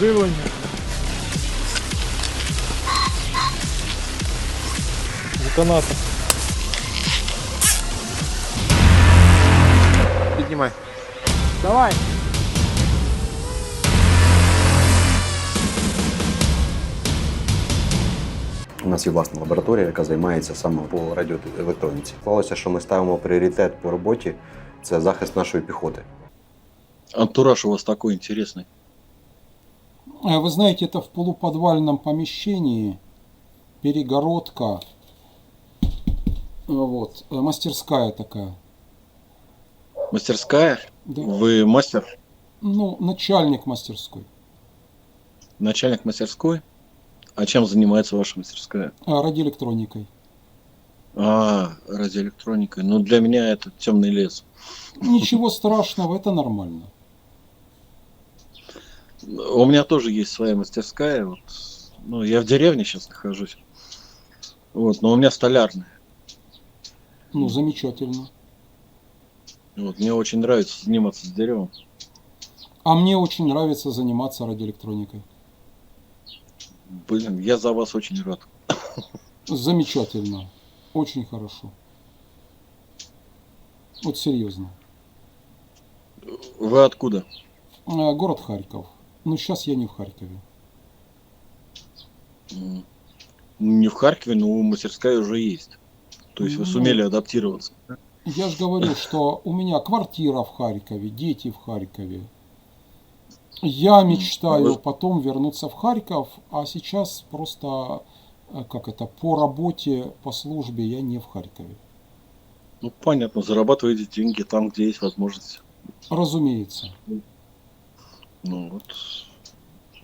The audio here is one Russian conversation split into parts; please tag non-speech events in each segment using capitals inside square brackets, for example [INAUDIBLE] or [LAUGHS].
Живлення. Детонатор. Піднімай. Давай. У нас є власна лабораторія, яка займається саме по радіоелектроніці. Склалося, що ми ставимо пріоритет по роботі це захист нашої піхоти. Антураж у вас такой интересный. Э, Вы знаете, это в полуподвальном помещении, перегородка, э, вот, э, мастерская такая. Мастерская? Да. Вы мастер? Ну, начальник мастерской. Начальник мастерской? А чем занимается ваша мастерская? А, радиоэлектроникой. А, радиоэлектроникой. Ну, для меня это темный лес. Ничего страшного, это нормально. У меня тоже есть своя мастерская. Вот. Ну, я в деревне сейчас нахожусь. Вот, но у меня столярная. Ну, замечательно. Вот, мне очень нравится заниматься с деревом. А мне очень нравится заниматься радиоэлектроникой. Блин, я за вас очень рад. Замечательно. Очень хорошо. Вот серьезно. Вы откуда? А, Город Харьков. Ну, сейчас я не в Харькове. Не в Харькове, но мастерская уже есть. То есть вы Ну, сумели адаптироваться. Я же говорю, что у меня квартира в Харькове, дети в Харькове. Я мечтаю потом вернуться в Харьков, а сейчас просто, э, как это, по работе, по службе я не в Харькове. Ну, понятно, зарабатываете деньги там, где есть возможность. Разумеется. Ну вот.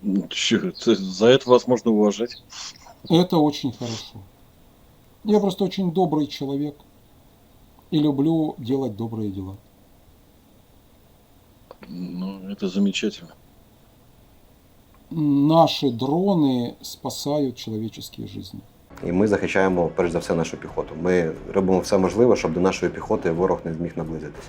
Ну, чё, это- за это вас можно уважать. Это очень хорошо. Я просто очень добрый человек и люблю делать добрые дела. Ну, это замечательно. Наши дроны спасают человеческие жизни. І ми захищаємо перш за все нашу піхоту. Ми робимо все можливе, щоб до нашої піхоти ворог не зміг наблизитись.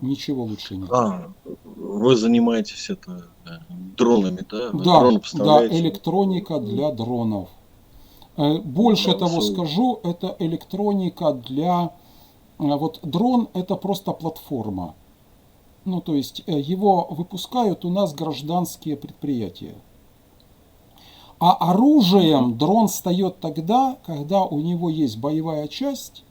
Ничего лучше нет. А, вы занимаетесь это э, дронами, да? Вы Да, дроны да, электроника для дронов. Э, Больше Да, того всё. скажу, это электроника для... э, Вот дрон это просто платформа. Ну, то есть его выпускают у нас гражданские предприятия. А оружием дрон стает тогда, когда у него есть боевая часть,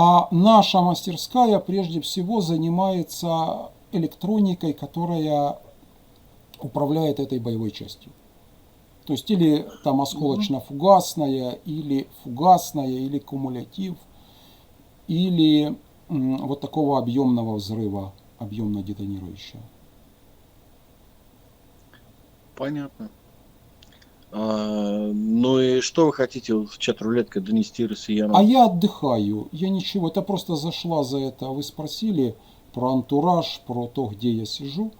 а наша мастерская прежде всего занимается электроникой, которая управляет этой боевой частью. То есть или там осколочно-фугасная, или фугасная, или кумулятив, или вот такого объемного взрыва, объемно детонирующего. Понятно. А, ну и что вы хотите в чат рулеткой донести россиянам? А я отдыхаю, я ничего, это просто зашла за это. Вы спросили про антураж, про то, где я сижу.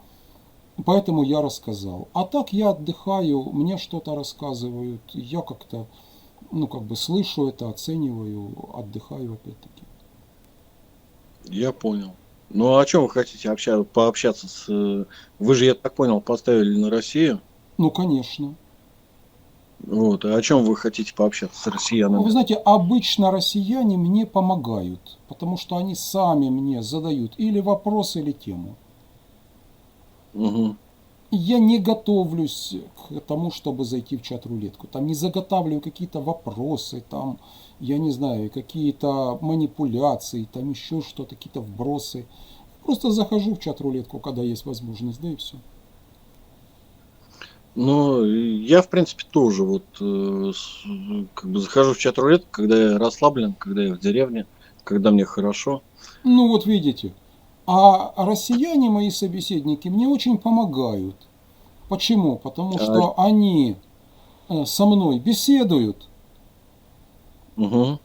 Поэтому я рассказал. А так я отдыхаю, мне что-то рассказывают. Я как-то, ну, как бы слышу это, оцениваю, отдыхаю опять-таки. Я понял. Ну а о чем вы хотите обща- пообщаться с... э, Вы же, я так понял, поставили на Россию. Ну, конечно. Вот. А о чем вы хотите пообщаться с россиянами? Вы знаете, обычно россияне мне помогают, потому что они сами мне задают или вопрос, или тему. Мгм. Я не готовлюсь к тому, чтобы зайти в чат-рулетку. Там не заготавливаю какие-то вопросы, там, я не знаю, какие-то манипуляции, там еще что-то, какие-то вбросы. Просто захожу в чат-рулетку, когда есть возможность, да и все. Ну, я, в принципе, тоже вот э, с- как бы захожу в чат рулетку, когда я расслаблен, когда я в деревне, когда мне хорошо. Ну вот видите. А россияне, мои собеседники, мне очень помогают. Почему? Потому А- что они э, со мной беседуют. Мгм.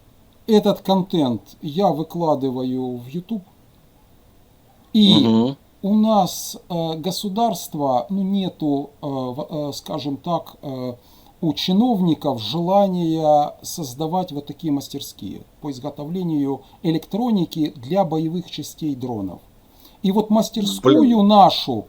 Этот контент я выкладываю в YouTube. И Мгм. У нас э, государства, ну, нету, э, э, скажем так, у чиновников желания создавать вот такие мастерские по изготовлению электроники для боевых частей дронов. И вот мастерскую Блин. нашу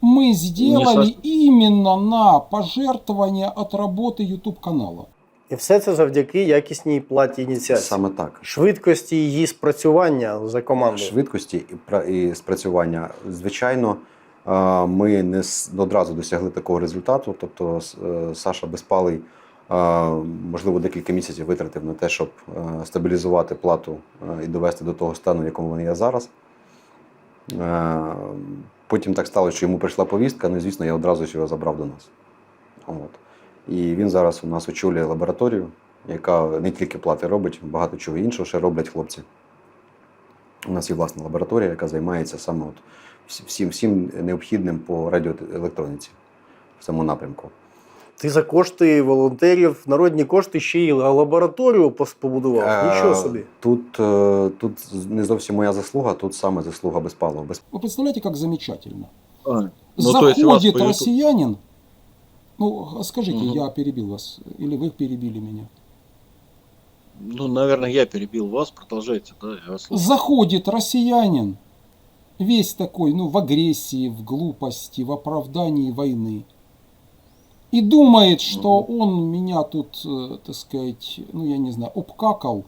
мы сделали со- именно на пожертвование от работы YouTube канала. І все це завдяки якісній платі ініціації. Саме так. Швидкості її спрацювання за командою. швидкості і, спрацювання. Звичайно, е, ми не одразу досягли такого результату. Тобто, е, Саша Безпалий, е, можливо, декілька місяців витратив на те, щоб стабілізувати плату і довести до того стану, в якому вона є зараз. Потім так сталося, що йому прийшла повістка, ну і звісно, я одразу ж його забрав до нас. От. І він зараз у нас очолює лабораторію, яка не тільки плати робить, багато чого іншого ще роблять хлопці. У нас є власна лабораторія, яка займається саме от всім, всім необхідним по радіоелектроніці в цьому напрямку. Ти за кошти волонтерів, народні кошти ще й лабораторію побудував. Е, Нічого собі. Тут, е, тут не зовсім моя заслуга, тут саме заслуга Безпалова. Без... Вы представляете, как замечательно? А, ну, то есть ну скажите, Мгм. я перебил вас, или вы перебили меня. Ну, наверное, я перебил вас. Продолжайте, да, я вас слушаю. Заходит россиянин, весь такой, ну, в агрессии, в глупости, в оправдании войны. И думает, что он меня тут, э, так сказать, ну, я не знаю, обкакал.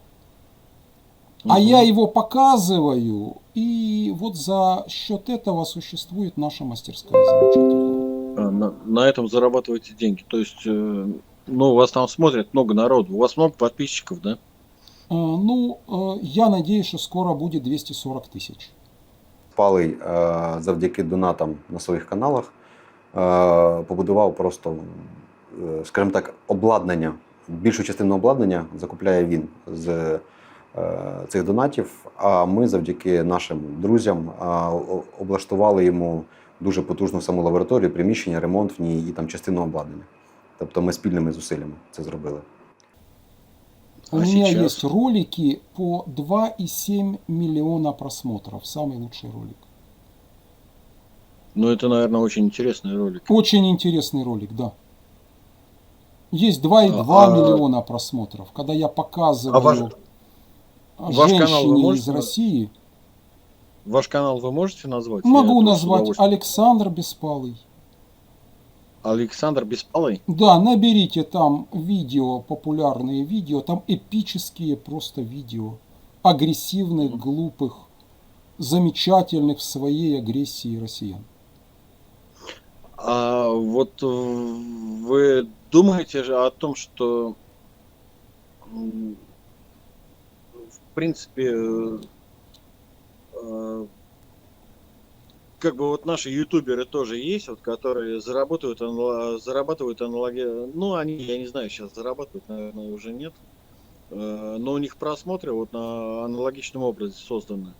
А Мгм. я его показываю, и вот за счет этого существует наша мастерская замечательная. А, на, на этом зарабатываете деньги. То есть, э, ну, вас там смотрят много народу. У вас много подписчиков, да? Э, Ну, э, я надеюсь, что скоро будет 240 тысяч. Палий е, завдяки донатам на своїх каналах е, побудував просто, е, скажімо так, обладнання. Більшу частину обладнання закупляє він з е, цих донатів. А ми завдяки нашим друзям е, о- облаштували йому дуже потужну саму лабораторію, приміщення, ремонт в ній і там частину обладнання. Тобто ми спільними зусиллями це зробили. У А меня сейчас? есть ролики по 2,7 миллиона просмотров. Самый лучший ролик. Ну, это, наверное, очень интересный ролик. Очень интересный ролик, да. Есть 2,2 А- миллиона просмотров. Когда я показываю А ваш- ваш канал вы женщине из можете- России, Ваш канал вы можете назвать? Я могу с назвать. Александр Беспалый. Александр Беспалый? Да, наберите там видео, популярные видео, там эпические просто видео. Агрессивных, глупых, замечательных в своей агрессии россиян. А вот вы думаете же о том, что в принципе как бы вот наши ютуберы тоже есть, вот которые зарабатывают, анала- зарабатывают аналоги, ну они, я не знаю, сейчас зарабатывают, наверное, уже нет, Э, но у них просмотры вот на аналогичном образе созданы.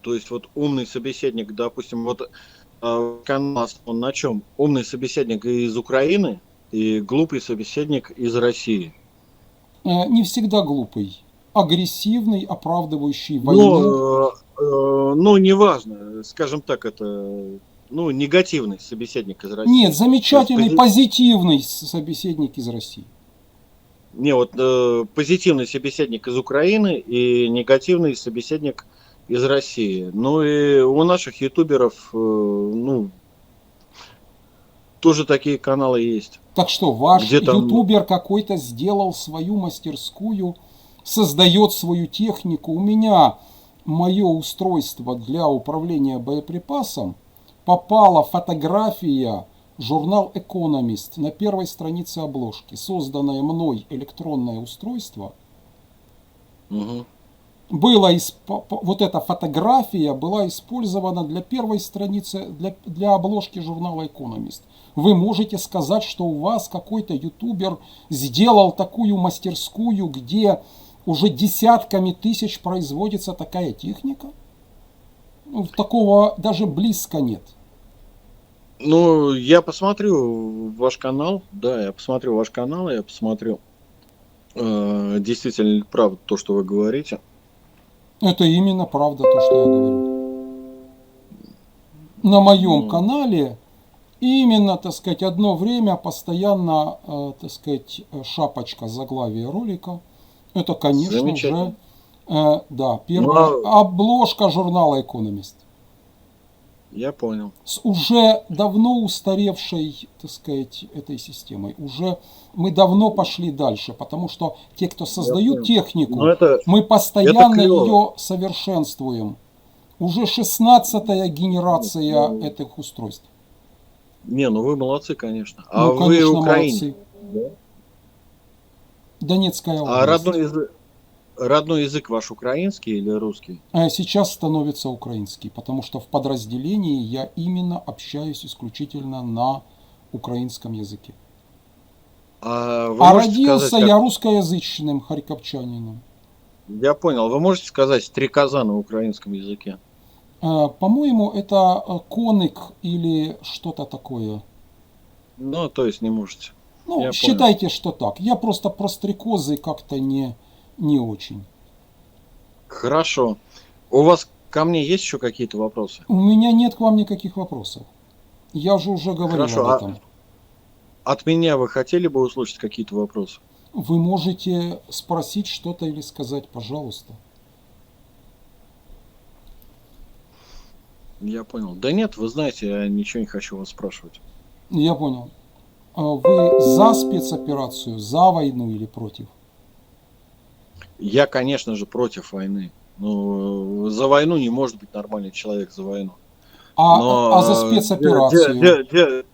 То есть вот умный собеседник, допустим, вот а, канал он на чем? Умный собеседник из Украины и глупый собеседник из России. Э, Не всегда глупый. Агрессивный, оправдывающий войну. Ну, э, э, ну, неважно, скажем так, это ну, негативный собеседник из России. Нет, замечательный, пози- позитивный собеседник из России. Не, вот э, позитивный собеседник из Украины и негативный собеседник из России. Ну и у наших ютуберов, э, ну, тоже такие каналы есть. Так что ваш Где там- ютубер какой-то сделал свою мастерскую, создает свою технику. У меня мое устройство для управления боеприпасом попала фотография журнал Economist на первой странице обложки. Созданное мной электронное устройство Мгм. было по- вот эта фотография была использована для первой страницы, для, для обложки журнала Economist. Вы можете сказать, что у вас какой-то ютубер сделал такую мастерскую, где уже десятками тысяч производится такая техника? Ну, такого даже близко нет. Ну, я посмотрю ваш канал, да, я посмотрю ваш канал, я посмотрю, э, действительно ли правда то, что вы говорите. Это именно правда то, что я говорю. На моем Ну. канале именно, так сказать, одно время постоянно, э, так сказать, шапочка заглавия ролика. Это, конечно же, э, да, первая Ну, обложка журнала Economist. Я понял. с уже давно устаревшей, так сказать, этой системой. Уже мы давно пошли дальше, потому что те, кто создают технику, Ну это, мы постоянно клево. ее совершенствуем. Уже 16-я генерация Ну, этих устройств. не, ну вы молодцы, конечно. А ну, вы конечно, украинец. молодцы. Донецкая А область. родной язык, родной язык ваш украинский или русский? А сейчас становится украинский, потому что в подразделении я именно общаюсь исключительно на украинском языке. А, а родился сказать, я как- русскоязычным харьковчанином. Я понял. Вы можете сказать стрекоза на украинском языке? Э, По-моему, это э, коник или что-то такое. Ну, то есть не можете. Ну, Я считайте, что так. Я просто про стрекозы как-то не, не очень. Хорошо. У вас ко мне есть еще какие-то вопросы? У меня нет к вам никаких вопросов. Я же уже говорил Хорошо, об а- этом. От меня вы хотели бы услышать какие-то вопросы? Вы можете спросить что-то или сказать, пожалуйста. Я понял. Да нет, вы знаете, я ничего не хочу вас спрашивать. Я понял. А Вы за спецоперацию, за войну или против? Я, конечно же, против войны. Ну, за войну не может быть нормальный человек за войну. А, Но, а за э, спецоперацию? де- де- де-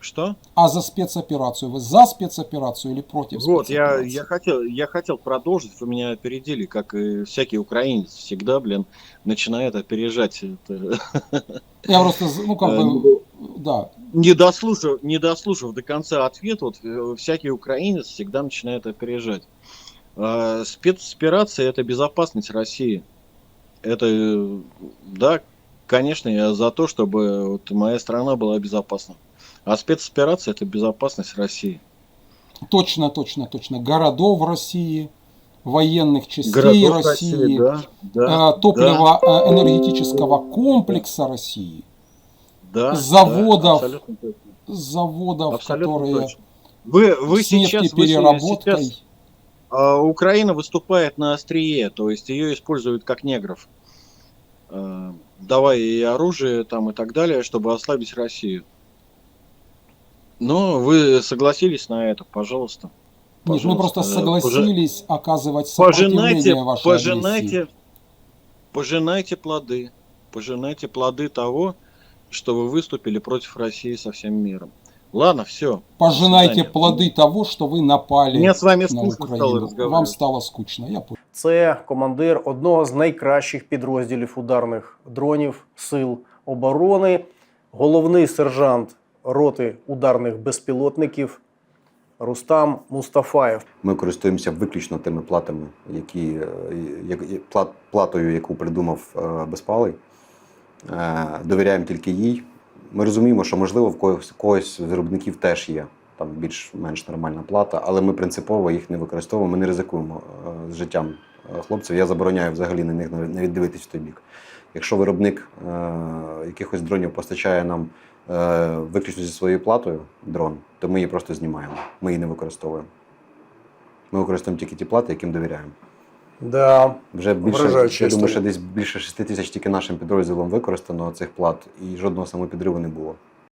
Что? А за спецоперацию? Вы за спецоперацию или против Вот, я, спецоперации? я, хотел, я хотел продолжить, вы меня опередили, как и всякий украинец всегда, блин, начинает опережать. Это, Я просто, ну, как [LAUGHS] Э, бы, да. не, дослушав, не дослушав до конца ответ, вот э, всякий украинец всегда начинает опережать. А, Спецоперация – это безопасность России. Это, э, да, конечно, я за то, чтобы вот моя страна была безопасна. А спецоперация – это безопасность России. Точно, точно, точно. Городов России, военных частей Городов России, да, да, э, топливо-энергетического комплекса России, да, заводов, да, заводов, Абсолютно которые точно. Вы, вы с сейчас, вы се- нефтепереработкой. сейчас, а, Украина выступает на острие, то есть ее используют как негров, А, давая ей оружие там и так далее, чтобы ослабить Россию. Но вы согласились на это, пожалуйста. Нет, мы просто Пожалуйста, э, согласились оказывать Пожинайте, сопротивление вашей агрессии. пожинайте, пожинайте плоды, пожинайте плоды того, что вы выступили против России со всем миром. Ладно, все. Пожинайте плоды того, что вы напали Мне с вами на скучно стало Украину. Вам разговаривать. стало скучно, я понял. Це командир одного з найкращих підрозділів ударних дронів Сил оборони, головний сержант роти ударних безпілотників Рустам Мустафаєв. Ми користуємося виключно тими платами, які, е, як- як- плат, платою, яку придумав е, Безпалий. Е, Довіряємо тільки їй. Ми розуміємо, що можливо в когось, когось з виробників теж є там більш-менш нормальна плата, але ми принципово їх не використовуємо, ми не ризикуємо е, з життям е, хлопців. Я забороняю взагалі на них навіть дивитись в той бік. Якщо виробник якихось дронів постачає нам виключно зі своєю платою дрон, то ми її просто знімаємо. Ми її не використовуємо. Ми використовуємо тільки ті плати, яким довіряємо. Да, Вже більше, Вражаюча я думаю, історія. що десь більше 6 тисяч тільки нашим підрозділом використано цих плат, і жодного самопідрivу не було.